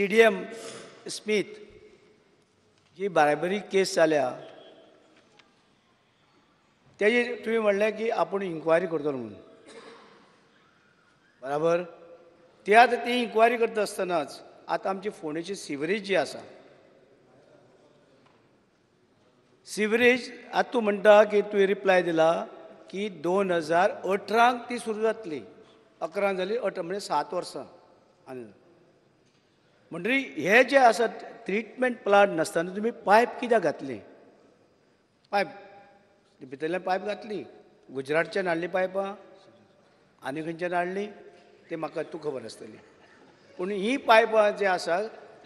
C D M Smith ji बाराबरी case जाल्या तेजी तुवें म्हणलें की आपूण इन्क्वायरी करतलो म्हणून. बराबर? ते आतां ती इन्क्वायरी करता आसतनाच आतां आमची फोंडेची सिवरेज जी आसा सिवरेज आतां तूं म्हणटा की तुवें रिप्लाय दिला की दोन हजार अठरांक ती सुरू जातली. अकरांक जाली अठरा म्हणजे सात वर्सां आनी म्हणटरी हे जे आसा ट्रिटमेंट प्लांट नासतना तुमी पायप कित्याक घातली? पायप भितरल्यान पायप घातली. गुजरातच्यान हाडली पायपां आनी खंयच्यान हाडली ते म्हाका तूं खबर आसतली पूण ही पायपां जी आसा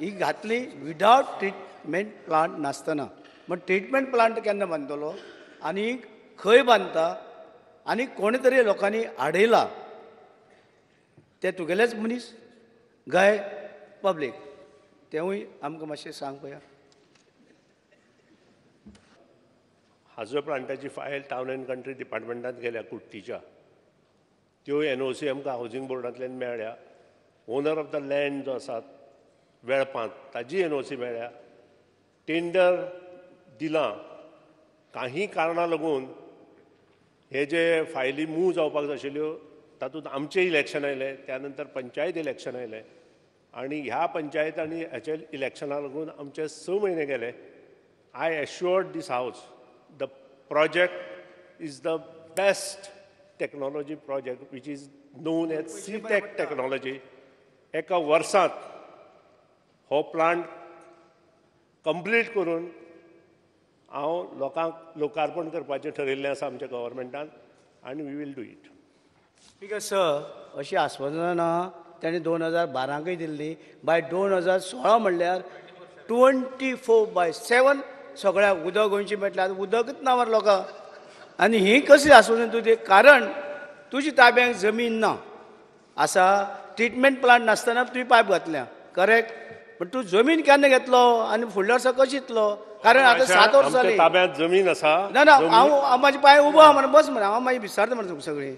ही घातली विदावट ट्रिटमेंट प्लांट नासतना. मग ट्रिटमेंट प्लांट केन्ना बांदतलो आनी खंय बांदता आनी कोणे तरी लोकांनी आडयला ते तुगेलेच मनीस. गाय पब्लीक तेवूय आमकां मातशें सांग पया हाजो प्लांटाची फायल टावन एन्ड कंट्री डिपार्टमेंटांत गेल्या कुट्टीच्या. त्यो एन ओ सी आमकां हावजींग बोर्डांतल्यान मेळ्ळ्या. ओनर ऑफ द लँड जो आसा वेळपांत ताजी एन ओ सी मेळ्ळ्या. टेंडर दिलां. काही कारणां लागून हे जे फायली मूव जावपाक जाय आशिल्ल्यो तातूंत आमचें इलेक्शन आयलें. त्या नंतर पंचायत इलेक्शन आयलें. आनी ह्या पंचायत आनी हेच्या इलेक्शनाक लागून आमचे स म्हयने गेले. I assured this house the project is the best technology project which is known as CTEC technology. एका वर्सांत हो प्लांट कंप्लीट करून हांव लोकांक लोकार्पण करपाचें ठरयल्लें आसा आमच्या गव्हर्मेंटान आनी we will do it because अशी आस्वादनां ताणें दोन हजार बारांकय दिल्ली बाय दोन हजार सोळा म्हणल्यार ट्वेंटी फोर बाय सेवन सगळ्याक उदक गोंयची म्हटल्यार उदकच ना मरे लोकां. आनी ही कशी आसोवन तुजी कारण तुजी ताब्यांत जमीन ना. आसा ट्रिटमेंट प्लांट नासतना तुवें पायप घातल्या. करेक्ट पण तूं जमीन केन्ना घेतलो? आनी फुडल्या वर्सा कशी दितलो कारण आतां सात वर्सां जालीं ताब्यांत जमीन आसा ना ना हांव म्हाजे पांय उबो आहा मरे बस मरे हांव मागीर विचारता मरे तुका सगळें.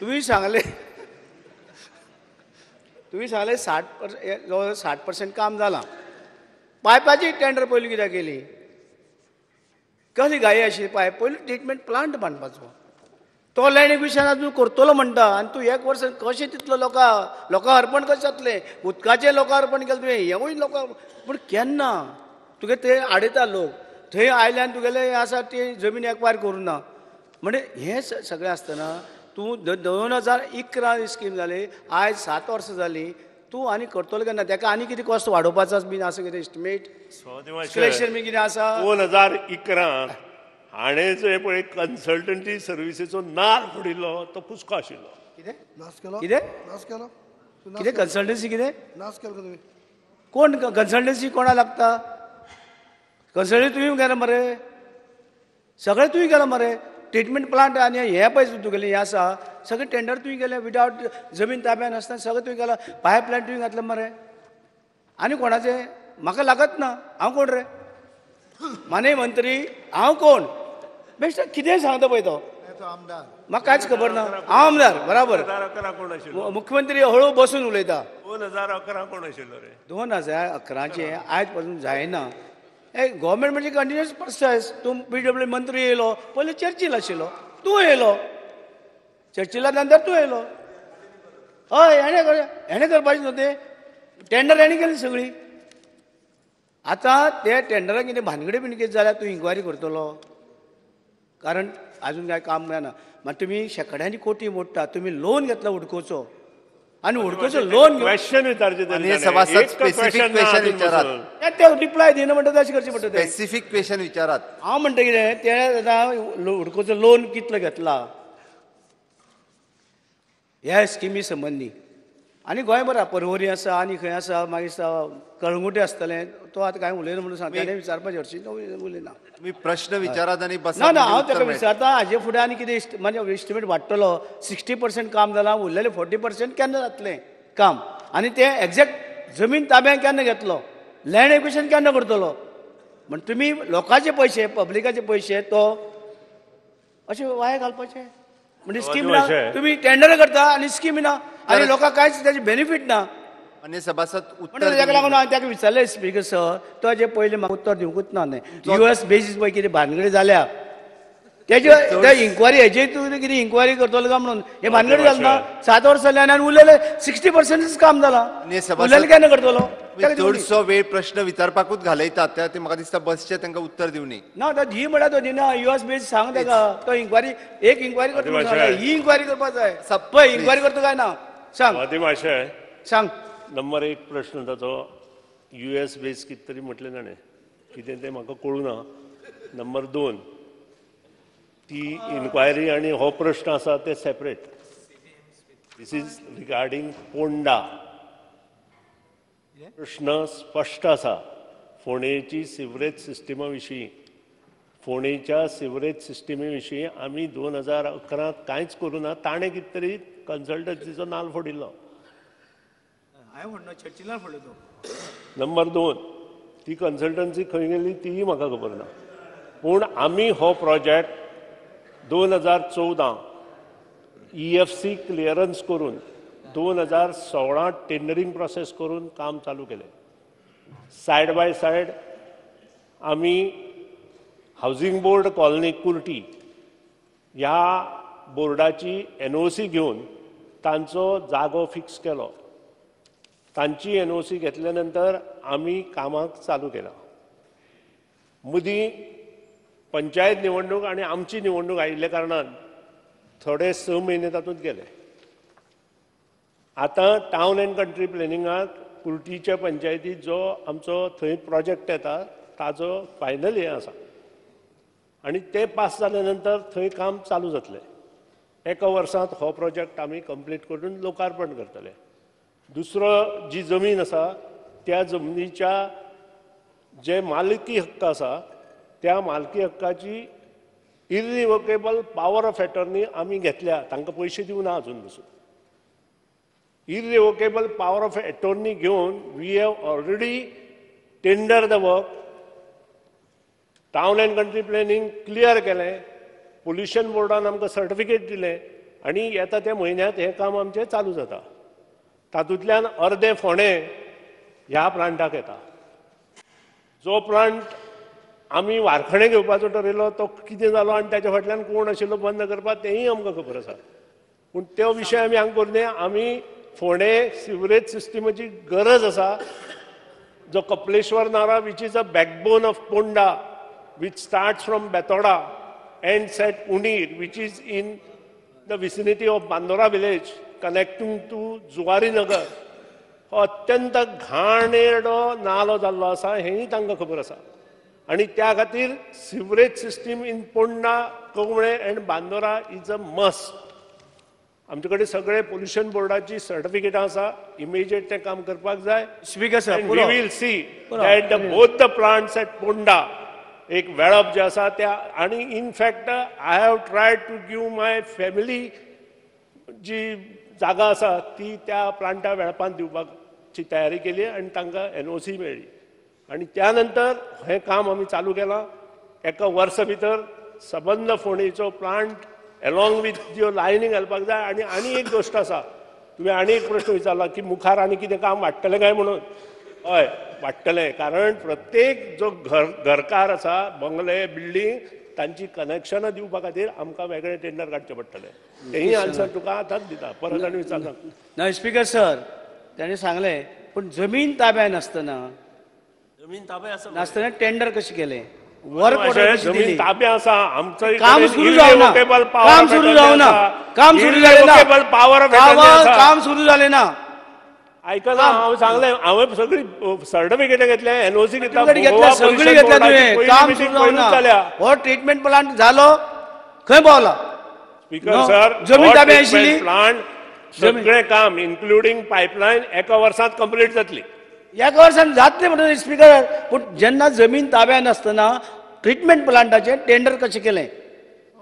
तुवें सांगलें. तुवें सांगलें साठ पर्सेंट जवळ साठ पर्सेंट काम जालां पायपाची टेंडर पयलीं कित्याक केली? कसली घाई आशिल्ली पायप पयलीं ट्रिटमेंट प्लांट बांदपाचो तो लँड एक्विशन तूं करतलो म्हणटा आनी तूं एक वर्स कशें तितलो लोकां लोकां अर्पण कशें जातलें? उदकाचें लोकां अर्पण केलें तुवें हेवूय लोकां पूण केन्ना? तुगे ते आडयता लोक थंय आयल्यान तुगेलें आसा ती जमीन एकवार करूं ना. म्हणजे हें सगळें आसतना तूं द- दोन हजार इकरा स्कीम जाली आयज सात वर्सां जालीं तूं आनी करतलो केन्ना ताका आनी कितें कॉस्ट वाडोवपाचो बीन आसा कितें एस्टिमेट सिलेक्शन बी कितें आसा दोन हजार इकरांत हाणें जो पळय कन्सल्टंटी सर्विसीचो नार फोडिल्लो तो कुस्को आशिल्लो. कितें? नाश केलो? कितें? नाश केलो? कितें कन्सल्टन्सी कितें? नाश केलो का तुम्ही? कोण कन्सल्टन्सी कोणा लागता? कन्सल्टन्सी तुवें केला मरे. सगळें तुवें केलां मरे. ट्रिटमेंट प्लांट आनी हें पळय तुगेलें हें आसा सगळें टेंडर तुवें केलें विदावट जमीन ताब्यान आसतना सगळें तुवें केलां प्लांट तुवें घातलें मरे. आनी कोणाचें? म्हाका लागत ना हांव कोण रे? माने मंत्री हांव कोण? बेश्ट कितें सांगता पळय तो? म्हाका कांयच खबर ना. हांव आमदार बराबर. मुख्यमंत्री हळू बसून उलयता. दोन हजार अकरा कोण आशिल्लो रे? दोन हजार अकराचे आयजपासून जायना. ए गव्हर्मेंट म्हणजे कंटिन्युअस प्रोसेस तूं पी डब्ल्यू मंत्री येयलो पयलीं चर्चील आशिल्लो तूं येयलो चर्चिला नंतर तूं येयलो हय हेणे कर हेणे करपाचें न्हू तें टेंडर हेणे केली सगळी. आतां ते टेंडराक कितें भानगडी बीन कितें जाल्यार तूं इन्क्वायरी करतलो. कारण अजून काय काम मेळना मात तुमी शेकड्यांनी कोटी मोडटा तुमी लोन घेतला उडकोचो. आनी उडकोचो लोन घेवन क्वेश्चन विचारचे आणि हे सभासद specific question विचारात. ते- ते रिप्लाय दिना म्हणटा तशें करचें पडटा तें स्पेसिफिक क्वेश्चन विचारात. हांव म्हणटा कितें ते आतां हुडकोचो लोन कितलो घेतला? ह्या स्किमी संबंदी आनी गोंयभर आहा. परवरी आसा आनी खंय आसा मागीर स- कळंगुटे आसतलें. तो आतां कांय उलयना म्हणून सांगता ताणें विचारपाचें हरशीं तो उलयना. तुम्ही प्रश्न विचारात आणि बसा ना ना हांव ताका. विचारता हाजे फुडें आनी कितें इस्ट- म्हणजे एस्टिमेट वाडटलो सिक्स्टी पर्सेंट काम जालां उरलेलें फोर्टी पर्सेंट केन्ना जातलें काम? आनी तें एक्झॅक्ट जमीन ताब्यात केन्ना घेतलो? लँड एक्विशन केन्ना करतलो? म्हण तुमी लोकांचे पयशे पब्लिकाचे पयशे तो अशें वाया घालपाचे. म्हणजे स्कीम ना. तुमी टेंडर करता आनी स्कीम ना आनी लोकांक कांयच त्याचे बेनिफीट ना. अन्य सभासद उत्तर ताका लागून हांवें ताका विचारलें स्पीकर सर तो जे पयलीं म्हाका उत्तर दिवंकूच ना न्ही युएस बेजीस पळय कितें भानगडी जाल्या तेजे त्या इन्क्वायरी हेजेर तूं कितें इन्क्वायरी करतलो काय म्हणून. हे भानगडी जालें ना सात वर्सां जाली आनी उरलेले सिक्स्टी पर्संटच काम जालां सभासद- उरलेले केन्ना करतलो दी. चडसो वेळ प्रश्न विचारपाकूच घालयतात त्या ते म्हाका दिसता बसचे तांकां उत्तर दिवनी ना तो ही म्हणा तो दिना युएस बेस सांग ताका तो इन्क्वायरी एक इन्क्वायरी करता. ही इन्क्वायरी करपाक जाय please. इन्क्वायरी करता काय ना? सांग. माती मातशें सांग. नंबर एक प्रश्न ताचो यू एस बेस कितें तरी म्हटलें ताणें कितें तें म्हाका कळुना नंबर दोन ती इन्क्वायरी आनी हो प्रश्न आसा ते separate this is regarding Ponda प्रश्न स्पश्ट आसा फोणेची सिवरेज सिस्टमा विशीं फोणेच्या सिवरेज सिस्टमी विशीं आमी दोन हजार अकरांत कांयच करूं ना. ताणें कितें तरी कन्सल्टन्सीचो नाल फोडिल्लो हांवें म्हणलो चर्चिलार फुडलो तो नंबर दोन ती कन्सल्टन्सी खंय गेली तीय म्हाका खबर ना. पूण आमी हो प्रोजेक्ट दोन हजार चवदा ई एफ सी क्लियरन्स करून दोन हजार सोळा टेंडरींग प्रोसेस करून काम चालू केलें. सायड बाय सायड आमी हावजींग बोर्ड कॉलनी कुर्टी ह्या बोर्डाची एन ओ सी घेवन तांचो जागो फिक्स केलो. तांची एन ओ सी घेतल्या नंतर आमी कामाक चालू केलां. मदीं पंचायत निवडणूक आनी आमची निवडणूक आयिल्ल्या कारणान थोडे स म्हयने तातूंत गेले. आतां टावन एन्ड कंट्री प्लॅनिंगाक कुर्टीच्या पंचायतीत जो आमचो थंय प्रोजेक्ट येता ताजो फायनल हें आसा. आनी ते पास जाल्या नंतर थंय काम चालू जातलें. एका वर्सांत हो प्रोजेक्ट आमी कंप्लीट करून लोकार्पण करतले. दुसरो जी जमीन आसा त्या जमनीच्या जे मालकी हक्क आसा त्या मालकी हक्काची इरिवोकेबल पॉवर ऑफ एटर्नी आमी घेतल्या. तांकां पयशे दिवना अजून पसून इरिवोकेबल पॉवर ऑफ एटर्नी घेवन we have already tender the work town and country planning clear केलें पोल्युशन बोर्डान आमकां सर्टिफिकेट दिलें आनी येता त्या म्हयन्यांत हें काम आमचें चालू जाता. तातूंतल्यान अर्दे फोंडे ह्या प्लांटाक येता. जो प्लांट आमी वारखणे घेवपाचो ठरयलो तो कितें जालो आनी ताच्या फाटल्यान कोण आशिल्लो बंद करपाक तेंय आमकां खबर आसा. पूण तो विशय आमी हांगा करूं आमी फोंडे सिवरेज सिस्टमाची गरज आसा. जो कपलेश्वर नारा which is a backbone of Ponda which start from Betora at Undir which is in the vicinity of Bandora village connecting to Zuari Nagar हो अत्यंत घाणेरडो नालो जाल्लो आसा हेंय तांकां खबर आसा आनी त्या खातीर sewerage system in Ponda Kavale and Bandora is a must आमचे कडेन सगळे पोल्युशन बोर्डाची सर्टिफिकेटां आसा इमिजिएट तें काम करपाक जाय स्पीकर सर And we पुरो. will see पुरो. that the एक वेळप जे आसा त्या आनी in fact I have tried to give my family जी जागा आसा ती त्या प्लांटा वेळपान दिवपाची तयारी केली आनी तांकां एन ओ सी मेळ्ळी आनी त्या नंतर हें काम आमी चालू केलां. एका वर्सा भितर सबंद फोणेचो प्लांट एलॉंग विथ ज्यो लायनी घालपाक जाय. आनी आनी एक गोश्ट आसा तुवें आनी एक प्रश्न विचारला की मुखार आनी कितें काम वाडटलें काय म्हणून? हय. वाडटलें कारण प्रत्येक जो घर घरकार आसा बंगले बिल्डींग तांची कनेक्शनां दिवपा खातीर आमकां वेगळें टेंडर काडचें पडटलें तेंय आन्सर तुका आतांच दिता. परत आनी विचारना ना स्पीकर सर ताणें सांगलें पूण जमीन ताब्यात नासतना जमीन ताबे आसा नासतना टेंडर कशें केलें? वर्क ऑर्डर कशी दिली जमीन ताबे आसा आमचो काम सुरू जावना काम सुरू जावना काम सुरू जालें ना पॉवर काम- काम सुरू जालें ना. ना हांव सांगलें हांवें सगळी सर्टिफिकेटां घेतल्या एनओसी घेतला सगळी घेतल्या तुवें काम जाल्या हो ट्रीटमेंट प्लांट जालो खंय पावला स्पीकर सर जमीन ताब्यात आशिल्ली? प्लांट सगळें काम इन्क्लुडींग पायपलायन एका वर्सांत कंप्लीट जातली. एका वर्सान जातलें म्हणून स्पीकर पूण जेन्ना जमीन ताब्यात नासतना ट्रीटमेंट प्लांटाचें टेंडर कशें केलें?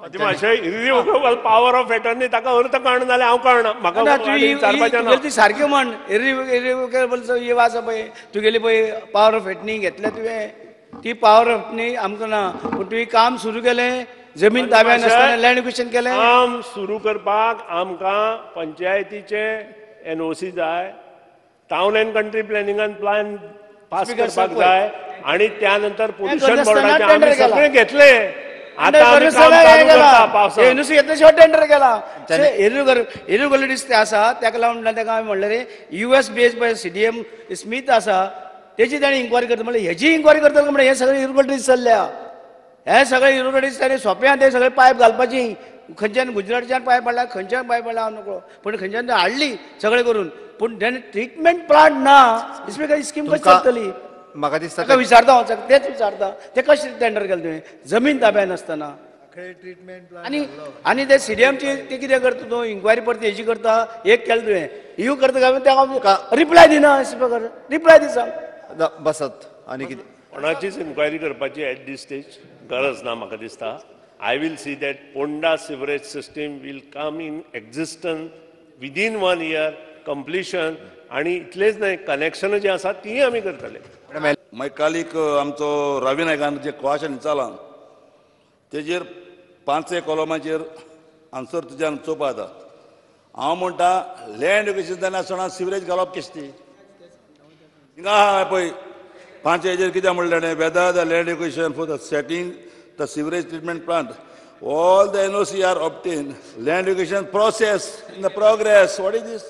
मातशें इरिवोकेबल पॉवर ऑफ एटर्नी ताका अर्थ कळना हांव कळना ना, म्हाका तूं ही- ही- ना तुगेली ती सारकी म्हण इरिवोकेबलचो ये आसा पळय तुगेली पळय पॉवर ऑफ एटनी घेतल्या तुवें ती पॉवर ऑफ एटनी आमकां ना पूण तुवें काम सुरू केलें जमीन ताब्यात नासतना लँड एक्विशन केलें काम सुरू करपाक आमकां पंचायतीचे एनओसी जाय टावन अँड कंट्री प्लॅनिंगान प्लॅन पास Speaker, करपाक जाय आणि त्यानंतर पोल्युशन बोर्डाचे tender आम्ही केला. सगळे घेतले. शिवाय टेंडर केला. त्याने- इरेग्युलरिटीज ते आसा ताका लागून ताका हांवें म्हणलें रे युएस बेज पळय सीडीएम स्मिथ आसा तेची ताणें इन्क्वायरी करता. म्हणल्यार हेजी इन्क्वायरी करता काय म्हणल्यार हे सगळे इरेग्युलरिटीज चल्ल्या. हे सगळे इरेग्युलरिटीज ताणें सोंप्यान ते सगळे पायप घालपाची. खंयच्यान गुजरातच्यान पायप हाडला खंयच्यान पायप हाडला हांव नकळो पण खंयच्यान हाडली सगळे करून. पूण तेणे ट्रिटमेंट प्लांट ना इसमें स्कीम कशी चलतली? म्हाका दिसता ताका विचारता हांव ताका तेच विचारता. ते कशें टेंडर केलें तुवें जमीन ताब्यात नासतना. आनी आनी ते सिडिएमची ते कितें करता तूं? इन्क्वायरी परती हेची करता एक केलें तुवें यू करता काय ताका रिप्लाय दिना स्पीकर रिप्लाय दी सांग. बसत. आनी कितें? कोणाचीच इन्क्वायरी करपाची एट दीस स्टेज गरज ना म्हाका दिसता. I will see that Ponda sewerage system will come in existence within one year completion आणि इतलेच न्हय कनेक्शनां जी आसात तीय आमी करतले. मागीर कालीक आमचो रावी नायकान जे क्वाशन विचारला तेजेर पांचशे कॉलमाचेर आन्सर तुज्यान चोवपा जाता हांव म्हणटा लँड एज्युकेशन जायना आसतना सिवरेज घालप कशें ती हिंगा आहा पळय. पांच हेजेर कितें म्हणलें ताणें? Whether the land acquisition for the setting the sewerage treatment plant. All the N O C are obtained land acquisition process in the progress. What is this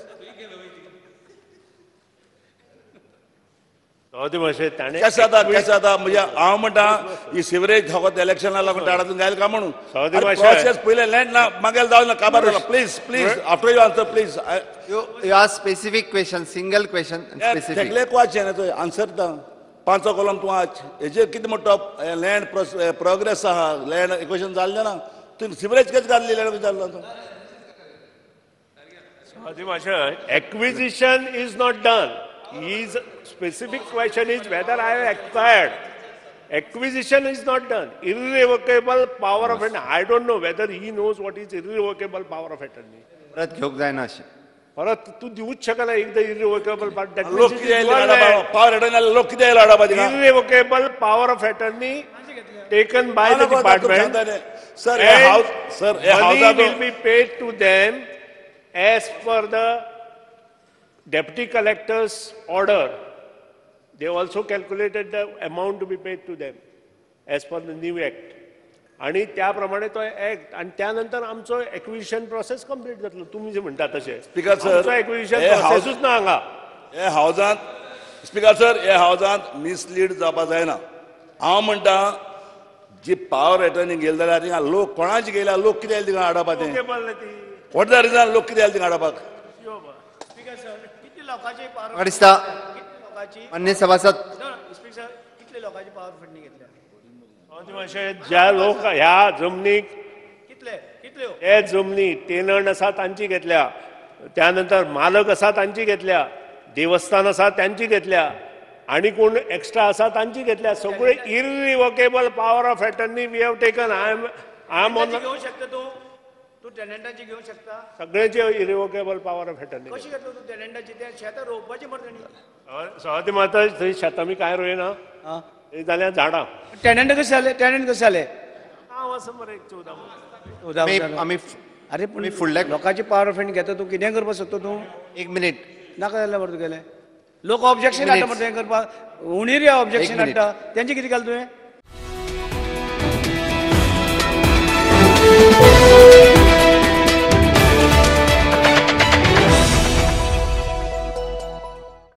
कशें जाता म्हणजे हांव म्हणटा ही सिवरेज फकत इलेक्शना लागून टाळातून गायल का म्हणून? प्रोसेस पयलें लँड ना मागेल जावं ना काबार जाला please please after you answer please you you are specific question single question specific तेकले वाचचे ना आन्सर दा. पांचो कॉलम तूं वाच हेजेर कितें म्हणटा लँड प्रोग्रेस आहा लँड इक्वेशन जाल्लें ना तूं सिवरेज कशें घातली लँड जाल्लो तूं? acquisition is not done. His specific question is whether I have acquired. Acquisition is not done. Irrevocable power of attorney. I don't know whether he knows what is irrevocable power of attorney. परत घेवंक जायना अशें परत तू दिवूच शकना एकदा irrevocable लोक कितें येयले पावर हेडून जाल्यार लोक कितें येयलो हाडपा थिंगा irrevocable power of attorney taken by the department sir हे हाऊस सर हे money हाऊसाचो will be paid to them as per the deputy collector's order. They also calculated the amount to be paid to them as per the new act. आणि त्याप्रमाणे तो act आणि त्यानंतर आमचो acquisition process complete जातलो तुम्ही जे म्हणता तसे. Speaker, sir, आमचो एक्विजिशन हे house- प्रोसेसूच ना हांगा. हे हावजांत स्पीकर सर हे हावजांत मिसलीड जावपा जायना हांव म्हणटा जी पावर एटर्नी गेले जाल्यार थिंगा लोक कोणाची गेल्या? लोक कितें येयले थिंगा हाडपा तें केबल ती. वॉट द रिजन लोक कितें येयले थिंगा हाडपाक? लोकांची कितले लोकांची? मान्य सभासद. speaker, कितले लोकांची पावर फंडिंग घेतल्या? मातशें ज्या लोक ह्या जमनीक कितले? कितल्यो हे? जमनी टेनंट आसा तांची घेतल्या. त्यानंतर मालक आसा तांची घेतल्या. देवस्थान आसा त्यांची घेतल्या. आणि कोण एक्स्ट्रा आसा तांची घेतल्या. सगळे irrevocable power of attorney we have taken I am I am on घेऊ शकता तू? तू टेनंटाची घेऊ शकता. सगळ्यांचे इरिवोकेबल पॉवर ऑफ अटर्नी कशी घेतलो तू टेनंटाची त्या शेतां रोवपाची मरतणी सवाती माता थंय शेतां बी कांय रोयना थंय जाल्यार झाडां. टेनंट कशे जाले टेनंट कशे जाले हांव आसा मरे एक चौदा वर्सां. उदा- आमी उदा- आमी अरे पूण फुडल्या- लोकांची पावर फंड घेता तू कितें करपाक सोदता तू? एक मिनिट नाका जाल्यार मरे तुगेलें लोक ऑब्जेक्शन. हाडटा मरे तें करपाक उणिरी ऑब्जेक्शन minute. हाडटा तेंचे कितें केलें तुवें